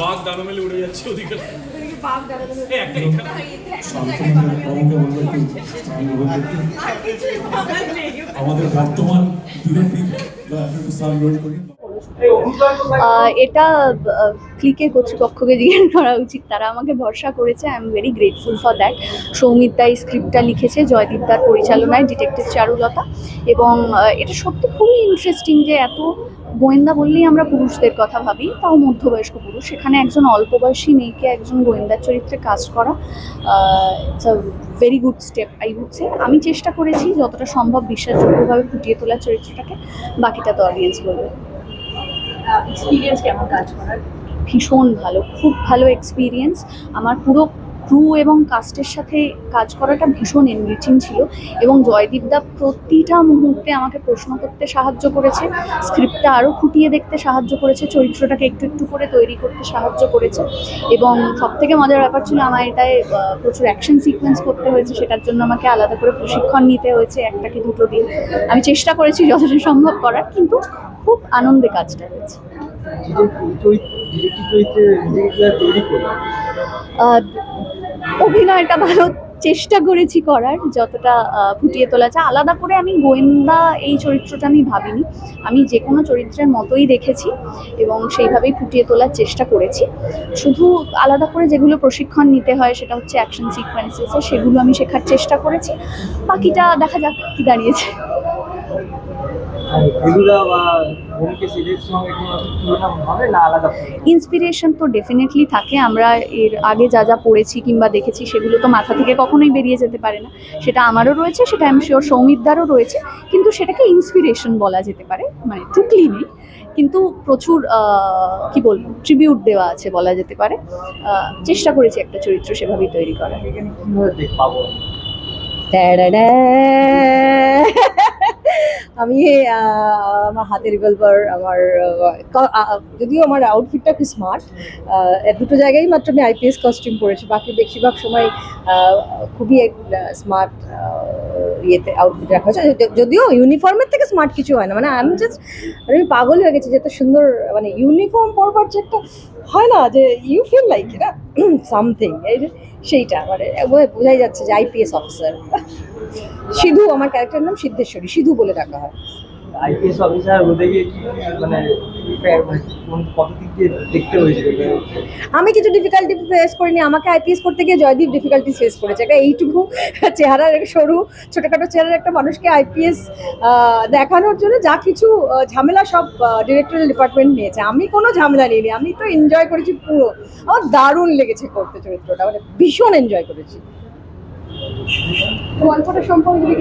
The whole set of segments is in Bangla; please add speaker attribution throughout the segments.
Speaker 1: বাঘ ডানা মেলে উড়ে যাচ্ছে ওদিকে।
Speaker 2: আমাদের বর্তমান
Speaker 3: এটা ক্লিকের কর্তৃপক্ষকে জিজ্ঞেস করা উচিত। তারা আমাকে ভরসা করেছে I am very grateful for that Soumit দা এই স্ক্রিপ্টটা লিখেছে, জয়দীপ দার পরিচালনায় ডিটেকটিভ চারুলতা এবং এটা সত্যি খুবই ইন্টারেস্টিং যে এত গোয়েন্দা বললেই আমরা পুরুষদের কথা ভাবি, তাও মধ্যবয়স্ক পুরুষ। সেখানে একজন অল্প বয়সী মেয়েকে একজন গোয়েন্দার চরিত্রে কাজ করা it's a very good step I say আমি চেষ্টা করেছি, যতটা সম্ভব বিশ্বাসযোগ্যভাবে ফুটিয়ে তোলার চরিত্রটাকে, বাকিটা তো অডিয়েন্স বলবে।
Speaker 4: এক্সপিরিয়েন্স কেমন কাজ করার?
Speaker 3: ভীষণ ভালো খুব ভালো এক্সপিরিয়েন্স আমার পুরো ক্রু এবং কাস্টের সাথে কাজ করাটা ভীষণ এনরিচিং ছিল এবং জয়দীপ দা প্রতিটা মুহূর্তে আমাকে প্রশ্ন করতে সাহায্য করেছে স্ক্রিপ্টটা আরও খুঁটিয়ে দেখতে সাহায্য করেছে চরিত্রটাকে একটু একটু করে তৈরি করতে সাহায্য করেছে এবং সব থেকে মজার ব্যাপার ছিল আমার এটায় প্রচুর অ্যাকশন সিকোয়েন্স করতে হয়েছে সেটার জন্য আমাকে আলাদা করে প্রশিক্ষণ নিতে হয়েছে একটা কি দুটো দিন। আমি চেষ্টা করেছি যতটা সম্ভব করার কিন্তু খুব আনন্দে কাজটা হয়েছে। আহ, অভিনয়টা ভালো চেষ্টা করেছি করার, যতটা ফুটিয়ে তোলা যায়। আলাদা করে আমি গোয়েন্দা এই চরিত্রটা আমি ভাবিনি। আমি যে কোনো চরিত্রের মতোই দেখেছি এবং সেইভাবেই ফুটিয়ে তোলার চেষ্টা করেছি। শুধু আলাদা করে যেগুলো প্রশিক্ষণ নিতে হয়, সেটা হচ্ছে অ্যাকশন সিকোয়েন্সেসে সেগুলো আমি শেখার চেষ্টা করেছি। বাকিটা দেখা যাক কি দাঁড়িয়েছে। ইন্সপিরেশন তো ডেফিনেটলি থাকে আমরা এর আগে যা যা পড়েছি কিংবা দেখেছি সেগুলো তো মাথা থেকে কখনোই বেরিয়ে যেতে পারে না। সেটা আমারও রয়েছে সেটা আমি শিওর সৌমিতদারও রয়েছে কিন্তু সেটাকে ইন্সপিরেশন বলা যেতে পারে মানে টুকলি নেই কিন্তু প্রচুর কি বলব ট্রিবিউট দেওয়া আছে বলা যেতে পারে। চেষ্টা করেছি একটা চরিত্র সেভাবেই তৈরি করার।
Speaker 4: আমি আমার হাতে রিভলভার আমার যদিও আমার আউটফিটটা খুব স্মার্ট দুটো জায়গায় মাত্র আমি আইপিএস কস্টিউম পরেছি। বাকি বেশিরভাগ সময় খুবই স্মার্ট ইয়েতে আউটফিট রাখা হয়েছে। যদিও ইউনিফর্মের থেকে স্মার্ট কিছু হয় না। মানে আমি জাস্ট আমি পাগল হয়ে গেছি যে এত সুন্দর মানে ইউনিফর্ম পরবার যে একটা হয় না যে ইউ ফিল লাইক না? সামথিং সেইটা। মানে বোঝাই যাচ্ছে যে আইপিএস অফিসার সিধু আমার ক্যারেক্টারের নাম সিদ্ধেশ্বরী সিধু বলে ডাকা হয়।
Speaker 5: আইপিএস অফিসার হতে গিয়ে কি মানে মানে দেখতে
Speaker 4: আমি কিছু ডিফিকাল্টি ফেস করিনি আমাকে আইপিএস করতে গিয়ে জয়দীপ ডিফিকাল্টি ফেস করেছে। একটা এইটুকু চেহারার সরু ছোটোখাটো চেহারার একটা মানুষকে আইপিএস দেখানোর জন্য যা কিছু ঝামেলা সব ডিরেক্টরিয়াল ডিপার্টমেন্ট নিয়েছে। আমি কোনো ঝামেলা নিইনি আমি তো এনজয় করেছি পুরো। আমার দারুণ লেগেছে করতে চরিত্রটা মানে ভীষণ এনজয় করেছি।
Speaker 3: গল্পটা সম্পর্কে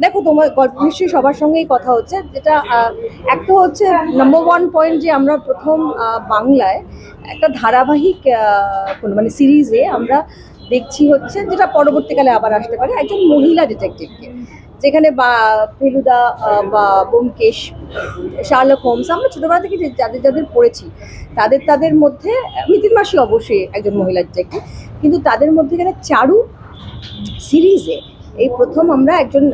Speaker 4: দেখো তোমার গল্প নিশ্চয়ই সবার সঙ্গেই কথা হচ্ছে। যেটা আহ, একটা হচ্ছে নাম্বার ওয়ান পয়েন্ট যে আমরা প্রথম বাংলায় একটা ধারাবাহিক কোনো মানে সিরিজে আমরা দেখছি হচ্ছে যেটা পরবর্তীকালে আবার আসতে পারে একজন মহিলা ডিটেকটিভকে যেখানে বা ফেলুদা বা বোমকেশ শার্লক হোমস আমরা ছোটোবেলা থেকে যাদের যাদের পড়েছি তাদের তাদের মধ্যে মিতিন মাসি অবশ্যই একজন মহিলা ডিটেকটিভ কিন্তু তাদের মধ্যে এখানে চারু সিরিজে এই প্রথম আমরা একজন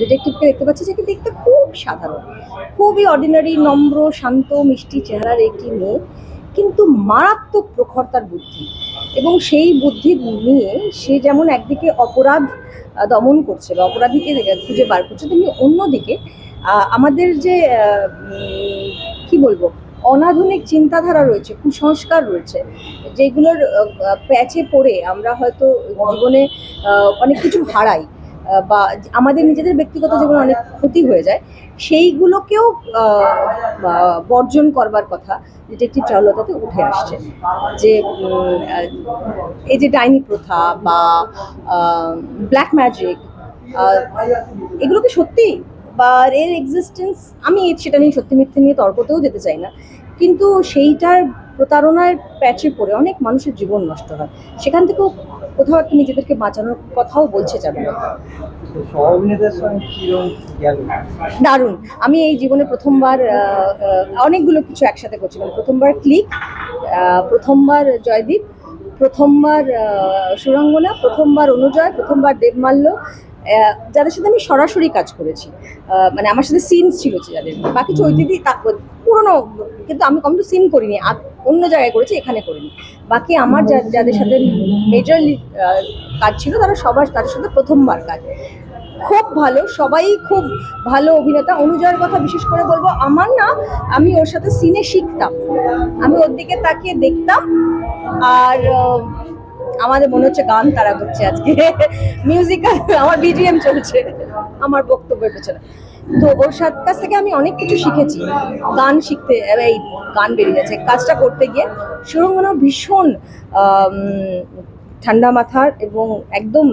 Speaker 4: ডিটেকটিভকে দেখতে পাচ্ছি যাকে দেখতে খুব সাধারণ। খুবই অর্ডিনারি নম্র, শান্ত, মিষ্টি চেহারার একটি মেয়ে। কিন্তু মারাত্মক প্রখর তার বুদ্ধি। এবং সেই বুদ্ধি নিয়ে সে যেমন একদিকে অপরাধ দমন করছে বা অপরাধীকে খুঁজে বার করছে, তেমনি অন্যদিকে আমাদের যে কি বলব? অনাধুনিক চিন্তাধারা রয়েছে, কুসংস্কার রয়েছে, যেগুলোর প্যাচে পড়ে আমরা হয়তো জীবনে অনেক কিছু হারাই বা আমাদের নিজেদের ব্যক্তিগত জীবনে অনেক ক্ষতি হয়ে যায়, সেইগুলোকেও বর্জন করবার কথা ডিটেকটিভ চারুলতাতে উঠে আসছে, যে এই যে ডাইনি প্রথা বা ব্ল্যাক ম্যাজিক এগুলো কি সত্যি বা এর এক্সিস্টেন্স আমি সেটা নিয়ে সত্যি মিথ্যে নিয়ে তর্কতেও যেতে চাই না। কিন্তু সেইটার প্রতারণার প্যাচে পড়ে অনেক মানুষের জীবন নষ্ট হয়। সেখান থেকেও কোথাও একটা নিজেদেরকে বাঁচানোর কথাও বলছে যাবে দারুণ। আমি এই জীবনে প্রথমবার অনেকগুলো কিছু একসাথে করছি। মানে প্রথমবার ক্লিক প্রথমবার জয়দীপ প্রথমবার সুরঙ্গনা প্রথমবার অনুজয় প্রথমবার দেবমাল্য যাদের সাথে আমি সরাসরি কাজ করেছি মানে আমার সাথে সিনস ছিল যাদের। বাকি চৈতিদি পুরোনো কিন্তু আমি কম সিন করিনি অন্য জায়গায় করেছি এখানে করিনি। বাকি আমার যা- যাদের সাথে মেজরলি কাজ ছিল তারা সবার তাদের সাথে প্রথমবার কাজ। খুব ভালো সবাই খুব ভালো অভিনেতা। অনুজয়ের কথা বিশেষ করে বলব আমার না আমি ওর সাথে সিনে শিখতাম। আমি ওর দিকে তাকিয়ে দেখতাম আর আমাদের মনে হচ্ছে গান তারা করছে আজকে। মিউজিক্যাল আমার বিজিএম চলছে, আমার বক্তব্যের পেছনে। তো ওর সাথে কাছ থেকে আমি অনেক কিছু শিখেছি। গান শিখতে এই গান বেরিয়ে যাচ্ছে কাজটা করতে গিয়ে সুরঙ্গনা ভীষণ ঠান্ডা মাথার এবং একদম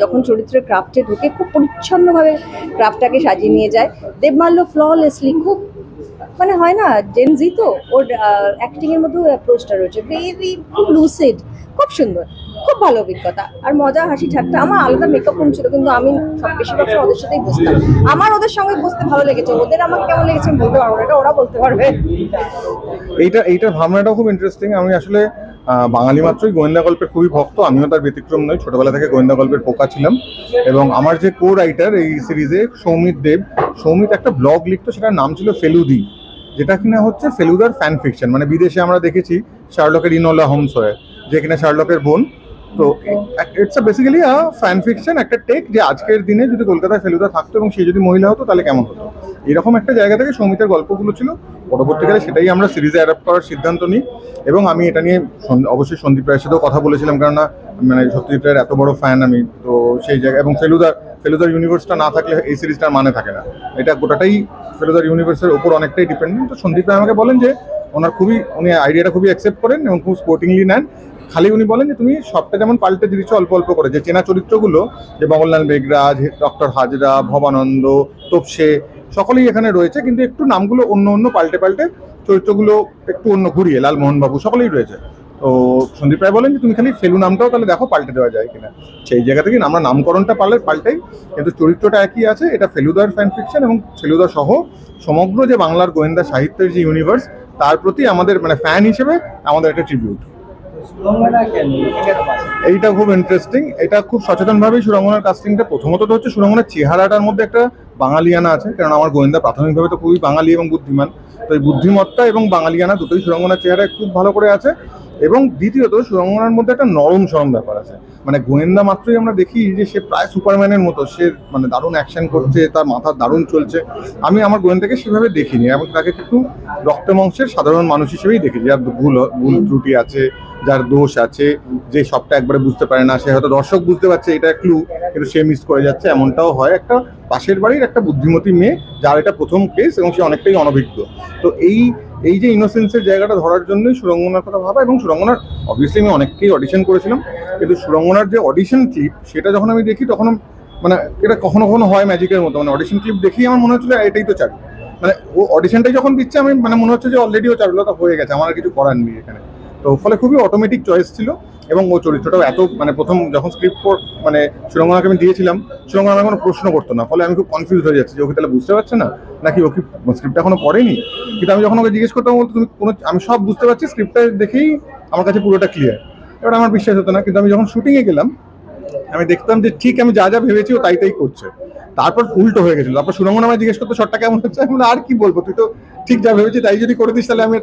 Speaker 4: যখন চরিত্রের ক্রাফটে ঢুকে, খুব পরিচ্ছন্নভাবে ক্রাফটটাকে সাজিয়ে নিয়ে যায়। দেবমাল্য ফ্ললেসলি খুব মানে হয় না জেনজি তো, ওর অ্যাক্টিংয়ের মধ্যেও অ্যাপ্রোচটা রয়েছে। ভেরি খুব লুসিড খুব সুন্দর, খুব ভালো অভিজ্ঞতা। আর মজা, হাসি, ঠাট্টা, আমার আলাদা মেকআপ রুম ছিল, কিন্তু আমি সব বেশিরভাগ সময় ওদের সাথেই বসতাম। আমার ওদের সঙ্গে বসতে ভালো লেগেছে, ওদের আমাকে কেমন লেগেছে আমি বলতে পারব এটা ওরা বলতে পারবে।
Speaker 6: এইটা, এইটার ভাবনাটাও খুব ইন্টারেস্টিং আমি আসলে বাঙালি মাত্রই গোয়েন্দা গল্পের খুবই ভক্ত, আমিও তার ব্যতিক্রম নই, ছোটবেলা থেকে গোয়েন্দা গল্পের পোকা ছিলাম। এবং আমার যে কো রাইটার এই সিরিজে সৌমিত দেব, সৌমিত একটা ব্লগ লিখতো, সেটার নাম ছিল ফেলুদি, যেটা কিনা হচ্ছে ফেলুদার ফ্যান ফিকশন মানে বিদেশে আমরা দেখেছি শার্লকের ইনোলা হোমস হয়ে। যে কিনা শার্লকের বোন, তো it's basically a fan fiction একটা টেক যে আজকের দিনে যদি কলকাতায় ফেলুদা থাকতো এবং সে যদি মহিলা হতো, তাহলে কেমন হতো? এরকম একটা জায়গা থেকে সৌমিতের গল্পগুলো ছিল। পরবর্তীকালে সেটাই আমরা সিরিজে অ্যাডাপ্ট করার সিদ্ধান্ত নিই এবং আমি এটা নিয়ে অবশ্যই সন্দীপ রায়ের সাথেও কথা বলেছিলাম, কেননা মানে সত্যজিৎ রায়ের এত বড় ফ্যান আমি, তো সেই জায়গায় এবং ফেলুদার ফেলুদার ইউনিভার্সটা না থাকলে এই সিরিজটার মানে থাকে না। এটা গোটাটাই ফেলুদার ইউনিভার্সের উপর অনেকটাই ডিপেন্ডেন্ট তো সন্দীপ রায় আমাকে বলেন যে, ওনার খুবই, উনি আইডিয়াটা খুবই অ্যাকসেপ্ট করেন এবং খুব স্পোর্টিংলি নেন। খালি উনি বলেন যে তুমি সবটা যেমন পাল্টে দিচ্ছ অল্প অল্প করে, যে চেনা চরিত্রগুলো, যে মঙ্গললাল বেগরাজ ডক্টর হাজরা, ভবানন্দ, তোপসে, সকলেই এখানে রয়েছে, কিন্তু একটু নামগুলো অন্য অন্য পাল্টে পাল্টে চরিত্রগুলো একটু অন্য ঘুরিয়ে লালমোহনবাবু সকলেই রয়েছে। তো সন্দীপ রায় বলেন যে তুমি খালি ফেলু নামটাও তাহলে দেখো পাল্টে দেওয়া যায় কিনা। সেই জায়গা থেকে আমরা নামকরণটা পাল্টে পাল্টাই, কিন্তু চরিত্রটা একই আছে, এটা ফেলুদার ফ্যান ফিকশন এবং ফেলুদা সহ সমগ্র যে বাংলার গোয়েন্দা সাহিত্যের যে ইউনিভার্স তার প্রতি আমাদের মানে ফ্যান হিসেবে আমাদের একটা ট্রিবিউট এইটা খুব ইন্টারেস্টিং এটা খুব সচেতনভাবেই সুরঙ্গনার কাস্টিংটা প্রথমত তো হচ্ছে সুরঙ্গনার চেহারাটার মধ্যে একটা বাঙালিয়ানা আছে, কারণ আমার গোয়েন্দা প্রাথমিকভাবে তো খুবই বাঙালি এবং বুদ্ধিমান। তো এই বুদ্ধিমত্তা এবং বাঙালিয়ানা দুটোই সুরঙ্গনার চেহারায় খুব ভালো করে আছে। এবং দ্বিতীয়ত সুরঙ্গনার মধ্যে একটা নরম সরম ব্যাপার আছে। মানে গোয়েন্দা মাত্রই আমরা দেখি যে সে প্রায় সুপারম্যানের মতো, সে মানে দারুণ অ্যাকশন করছে, তার মাথা দারুণ চলছে। আমি আমার গোয়েন্দাকে সেভাবে দেখিনি এবং তাকে একটু রক্ত মাংসের সাধারণ মানুষ হিসেবেই দেখি যার ভুল ভুল ত্রুটি আছে, যার দোষ আছে, যে সবটা একবারে বুঝতে পারে না, সে হয়তো দর্শক বুঝতে পারছে এটা ক্লু কিন্তু সে মিস করে যাচ্ছে। এমনটাও হয় একটা পাশের বাড়ির একটা বুদ্ধিমতী মেয়ে, যার এটা প্রথম কেস এবং সে অনেকটাই অনভিজ্ঞ। তো এই এই যে ইনোসেন্সের জায়গাটা ধরার জন্যই সুরঙ্গনার কথা ভাবা এবং সুরঙ্গনার অবভিয়াসলি আমি অনেককেই অডিশন করেছিলাম, কিন্তু সুরঙ্গনার যে অডিশন ক্লিপ সেটা যখন আমি দেখি তখন মানে এটা কখনো কখনো হয় ম্যাজিকের মতো মানে অডিশন ক্লিপ দেখি আমার মনে হচ্ছিল এটাই তো চারু। মানে ও অডিশনটাই যখন দিচ্ছে, আমি মানে মনে হচ্ছে যে অলরেডি ও চারুলতা হয়ে গেছে, আমার আর কিছু করার নেই এখানে। তো ফলে খুবই অটোমেটিক চয়েস ছিল এবং ও চরিত্রটাও এত মানে প্রথম যখন স্ক্রিপ্ট মানে সুরঙ্গনাকে আমি দিয়েছিলাম সুরঙ্গনা আমার কোনো প্রশ্ন করতো না, ফলে আমি খুব কনফিউজ হয়ে যাচ্ছি যে ওকে তাহলে বুঝতে পারছে না? নাকি ওকে স্ক্রিপ্টটা স্ক্রিপ্ট এখনও পড়েনি? কিন্তু আমি যখন ওকে জিজ্ঞেস করতাম বলতো, তুমি কোনো, আমি সব বুঝতে পারছি স্ক্রিপ্টটা দেখেই আমার কাছে পুরোটা ক্লিয়ার এবার আমার বিশ্বাস হতো না, কিন্তু আমি যখন শুটিংয়ে গেলাম আমি দেখতাম যে ঠিক আমি যা যা ভেবেছি ও তাই তাই করছে। তারপর উল্টো হয়ে গেছিল। তারপর সুরঙ্গনা আমায় জিজ্ঞেস করতো, শটটা কেমন হচ্ছে? আমি আর কি বলব? তুই তো ঠিক যা ভেবেছি তাই যদি করে দিস, তাহলে আমি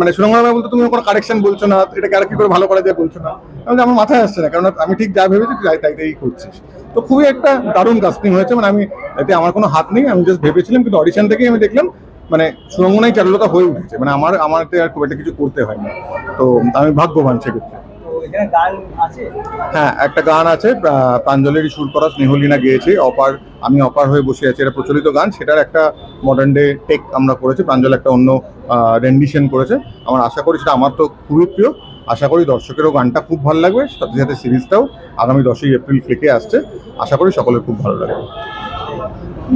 Speaker 6: মানে সুরঙ্গনা আমায় বলতো তুমি কোনো কারেকশন বলছো না, এটাকে আর কি করে ভালো করা যায় বলছো না। আমি আমার মাথায় আসছে না, কারণ আমি ঠিক যা ভেবেছি তুই তাই তাই করছিস। তো খুবই একটা দারুণ কাস্টিং হয়েছে। মানে আমি এতে আমার কোনো হাত নেই, আমি জাস্ট ভেবেছিলাম, কিন্তু অডিশন থেকেই আমি দেখলাম মানে সুরঙ্গনাই চারুলতা হয়ে উঠেছে। মানে আমার আমার আর খুব একটা কিছু করতে হয়নি। তো আমি ভাগ্যবান সেক্ষেত্রে। হ্যাঁ একটা গান আছে প্রাঞ্জলেরই সুর করা স্নেহলীনা গেয়েছে অপার আমি অপার হয়ে বসে আছি এটা প্রচলিত গান সেটার একটা মডার্ন ডে টেক আমরা করেছি প্রাঞ্জল একটা অন্য রেন্ডিশন করেছে আমার আশা করি সেটা আমার তো খুবই প্রিয় আশা করি দর্শকেরও গানটা খুব ভালো লাগবে সাথে সাথে সিরিজটাও আগামী দশই এপ্রিল থেকে আসছে আশা করি সকলের খুব ভালো লাগবে।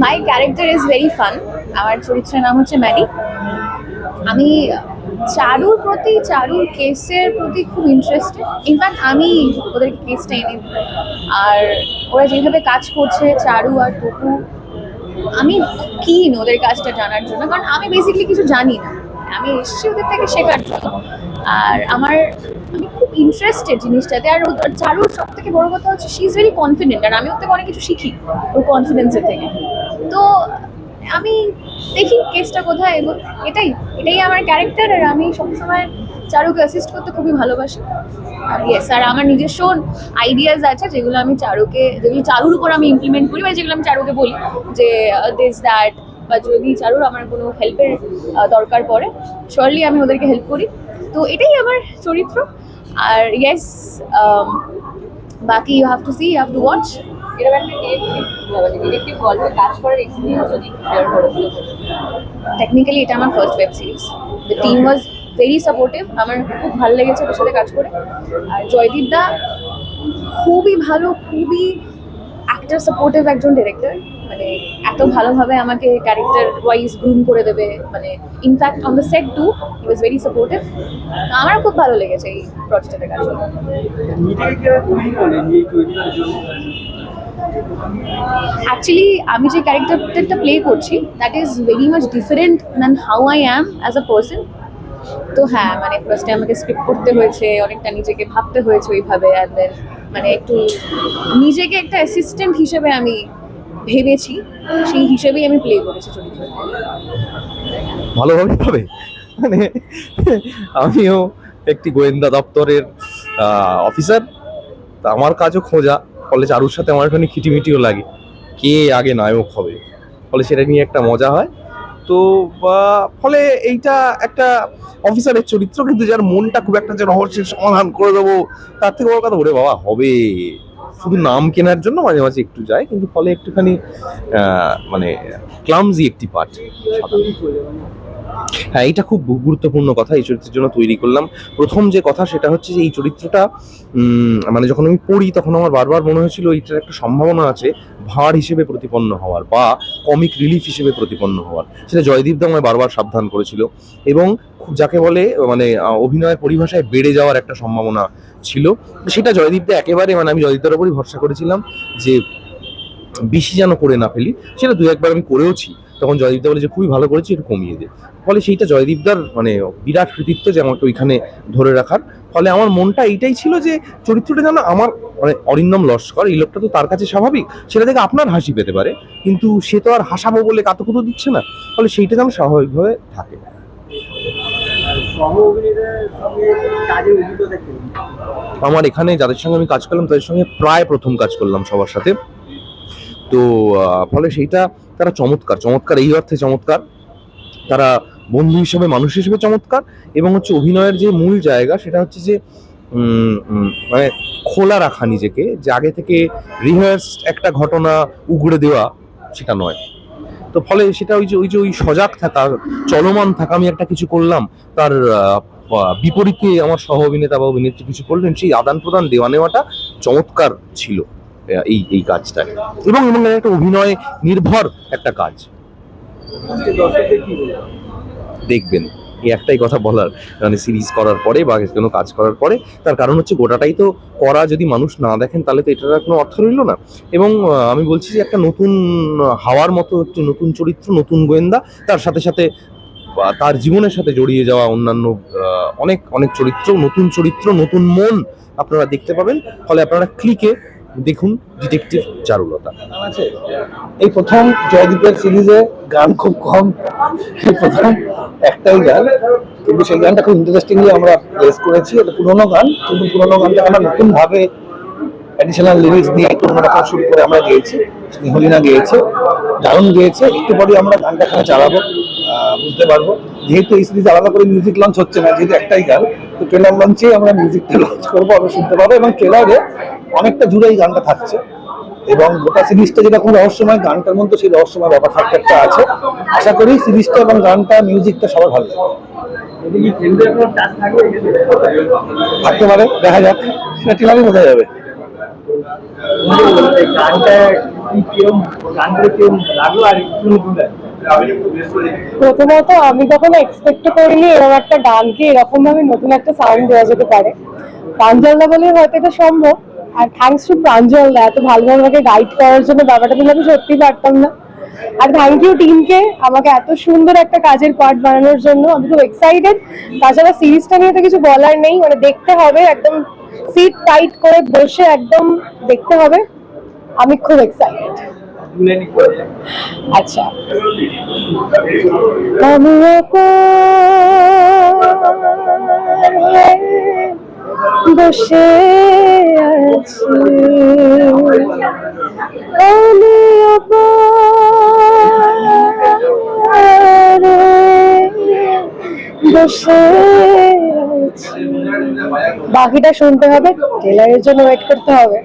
Speaker 3: My character is very fun আমার চরিত্রের নাম হচ্ছে ম্যাডি আমি চারুর প্রতি, চারুর কেসের প্রতি খুব ইন্টারেস্টেড ইনফ্যাক্ট আমি ওদেরকে কেসটা এনে আর ওরা যেভাবে কাজ করছে, চারু আর টপু আমি কিন ওদের কাজটা জানার জন্য। কারণ আমি বেসিক্যালি কিছু জানি না। আমি এসেছি ওদের থেকে শেখার জন্য। আর আমার, আমি খুব
Speaker 7: ইন্টারেস্টেড জিনিসটাতে। আর চারুর সব থেকে বড় কথা হচ্ছে শি ইজ ভেরি কনফিডেন্ট আর আমি ওর থেকে অনেক কিছু শিখি, ওর কনফিডেন্সের থেকে। তো আমি দেখি কেসটা কোথায় এগো এটাই এটাই আমার ক্যারেক্টার আর আমি সবসময় চারুকে অ্যাসিস্ট করতে খুবই ভালোবাসি। আর ইয়েস আর আমার নিজস্ব আইডিয়াস আছে যেগুলো আমি চারুকে, যেগুলো চারুর উপর আমি ইমপ্লিমেন্ট করি বা যেগুলো আমি চারুকে বলি যে দিস দ্যাট বা যদি চারুর আমার কোনো হেল্পের দরকার পড়ে শিওরলি আমি ওদেরকে হেল্প করি। তো এটাই আমার চরিত্র। আর ইয়েস বাকি you have to see you have to watch
Speaker 8: এরকম একটা ডিটেকটিভ মানে ডিটেকটিভ গল্পে কাজ করার এক্সপিরিয়েন্স যদি শেয়ার করো।
Speaker 7: টেকনিক্যালি এটা আমার first web series the team was very supportive আমার খুব ভালো লেগেছে ওদের সাথে কাজ করে। আর জয়দীপ দা খুবই ভালো খুবই অ্যাক্টার সাপোর্টিভ একজন ডিরেক্টর মানে এত ভালোভাবে আমাকে ক্যারেক্টার ওয়াইজ গ্রুম করে দেবে। মানে in fact on the set too he was very supportive আমার খুব ভালো লেগেছে এই প্রজেক্টটাতে কাজ অ্যাকচুয়ালি আমি যে ক্যারেক্টারটা প্লে করছি that is very much different than how I am as a person তো হ্যাঁ মানে ফার্স্টে আমাকে স্ক্রিপ্ট করতে হয়েছে, অনেকটা নিজেকে ভাবতে হয়েছে ওইভাবে দেন মানে একটু নিজেকে একটা অ্যাসিস্ট্যান্ট হিসেবে আমি ভেবেছি, সেই হিসেবেই আমি প্লে করেছি চরিত্রটা।
Speaker 9: ভালোভাবে হবে মানে আমিও একটি গোয়েন্দা দপ্তরের অফিসার তা আমার কাজও খোঁজা। ফলে চারুর সাথে আমার এখানে খিটিমিটিও লাগে। কে আগে নায়ক হবে? ফলে সেটা নিয়ে একটা মজা হয়। তো ফলে এইটা একটা অফিসারের চরিত্র, কিন্তু যার মনটা খুব একটা যে রহস্যের সমাধান করে দেবো, তার থেকে বড় কথা ওরে বাবা, হবে। শুধু নাম কেনার জন্য মাঝে মাঝে একটু যায়, কিন্তু ফলে একটুখানি মানে ক্লামজি একটি পার্ট হ্যাঁ এটা খুব গুরুত্বপূর্ণ কথা এই চরিত্রের জন্য তৈরি করলাম। প্রথম যে কথা সেটা হচ্ছে যে এই চরিত্রটা মানে যখন আমি পড়ি তখন আমার বারবার মনে হয়েছিল এইটার একটা সম্ভাবনা আছে ভাঁড় হিসেবে প্রতিপন্ন হওয়ার বা কমিক রিলিফ হিসেবে প্রতিপন্ন হওয়ার। সেটা জয়দীপ দা আমায় বারবার সাবধান করেছিল এবং যাকে বলে মানে আহ, অভিনয়ের পরিভাষায় বেড়ে যাওয়ার একটা সম্ভাবনা ছিল। সেটা জয়দীপ দা একেবারে মানে আমি জয়দীপদার উপরই ভরসা করেছিলাম যে বেশি যেন করে না ফেলি সেটা দু একবার আমি করেওছি। তখন জয়দীপদা বলে যে, খুবই ভালো করেছি, একটু কমিয়ে দে। ফলে সেইটা জয়দীপদার মানে বিরাট কৃতিত্ব যে আমাকে ওইখানে ধরে রাখার। ফলে আমার মনটা এইটাই ছিল যে, চরিত্রটা যেন আমার মানে অরিন্দম লস্কর, এই লোকটা তো তার কাছে স্বাভাবিক, সেটা থেকে আপনার হাসি পেতে পারে। কিন্তু সে তো আর হাসাবো বলে কাতুকুতো দিচ্ছে না। ফলে সেইটা যেন স্বাভাবিকভাবে থাকে। আমার এখানে যাদের সঙ্গে আমি কাজ করলাম, তাদের সঙ্গে প্রায় প্রথম কাজ করলাম সবার সাথে। তো ফলে সেইটা তারা চমৎকার চমৎকার এই অর্থে চমৎকার। তারা বন্ধু হিসেবে, মানুষ হিসেবে চমৎকার এবং হচ্ছে অভিনয়ের যে মূল জায়গা সেটা হচ্ছে যে মানে খোলা রাখা নিজেকে, যে আগে থেকে রিহার্স একটা ঘটনা উগড়ে দেওয়া সেটা নয়। তো ফলে সেটা ওই যে ওই যে ওই সজাগ থাকা, চলমান থাকা আমি একটা কিছু করলাম, তার বিপরীতে আমার সহ অভিনেতা বা অভিনেত্রী কিছু করলেন, সেই আদান প্রদান দেওয়া নেওয়াটা চমৎকার ছিল। এই এই কাজটায় এবং এবং একটা অভিনয় নির্ভর একটা কাজ। দেখবেন, এই একটাই কথা বলার মানে সিরিজ করার পরে বা কোনো কাজ করার পরে, তার কারণ হচ্ছে গোটাটাই তো করা যদি মানুষ না দেখেন, তাহলে তো এটার কোনো অর্থ রইল না। এবং আমি বলছি যে একটা নতুন হাওয়ার মতো একটি নতুন চরিত্র, নতুন গোয়েন্দা, তার সাথে সাথে তার জীবনের সাথে জড়িয়ে যাওয়া অন্যান্য অনেক অনেক চরিত্র, নতুন চরিত্র, নতুন মন আপনারা দেখতে পাবেন। ফলে আপনারা ক্লিকে দেখুন ডিটেকটিভ চারুলতা
Speaker 10: এই প্রথম জয়দীপের সিরিজে গান খুব কম। প্রথম একটাই গান। কিন্তু সেই গানটা খুব ইন্টারেস্টিংলি আমরা প্লেস করেছি। এটা পুরোনো গান। কিন্তু পুরোনো গানটা আমরা নতুন ভাবে অ্যাডিশনাল লিরিক্স দিয়ে একটু অন্যরকম শুরু করে আমরা গেয়েছি। স্নেহলিনা গেয়েছে, দারুণ গেয়েছে। একটু পরে আমরা গানটা এখানে চালাবো। বুঝতে পারব। যেহেতু এই সিরিজ আলাদা করে মিউজিক লঞ্চ হচ্ছে না, যেহেতু একটাই গান তো ট্রেলার লঞ্চেই আমরা মিউজিকটা লঞ্চ করব আমরা শুনতে পাবো এবং ট্রেলারে অনেকটা জুড়ে এই গানটা থাকছে। এবং গোটা সিরিজটা যেটা খুব রহস্যময় গানটার মধ্যে সেই রহস্যময় ব্যাপার ফ্যাক্টরটা আছে। আশা করি সিরিজটা এবং গানটা মিউজিকটা সবার ভালো লাগবে।
Speaker 5: এক্ষেত্রে?
Speaker 10: থাকতে পারে দেখা যাক। সেটা ট্রেলারই বোঝা যাবে।
Speaker 5: গানটা কিরম গানগুলো কিরম লাগল আর একটু
Speaker 11: প্রথমত আমি তখন এক্সপেক্ট করিনি এরকম একটা গানকে, এরকম ভাবে নতুন একটা সাউন্ড দেওয়া যেতে পারে। প্রাঞ্জলদা বলে হয়তো এটা সম্ভব। আর থ্যাংকস টু প্রাঞ্জলদা, এত ভালোভাবে আমাকে গাইড করার জন্য ব্যাপারটা বলে আমি সত্যি পারতাম না। আর থ্যাংক ইউ টিমকে আমাকে এত সুন্দর একটা কাজের পার্ট বানানোর জন্য আমি খুব এক্সাইটেড তাছাড়া সিরিজটা নিয়ে তো কিছু বলার নেই মানে দেখতে হবে, একদম সিট টাইট করে বসে একদম দেখতে হবে। আমি খুব এক্সাইটেড আচ্ছা। বসে আছি। আমি বসে বাকিটা শুনতে হবে টেলারের জন্য ওয়েট করতে হবে।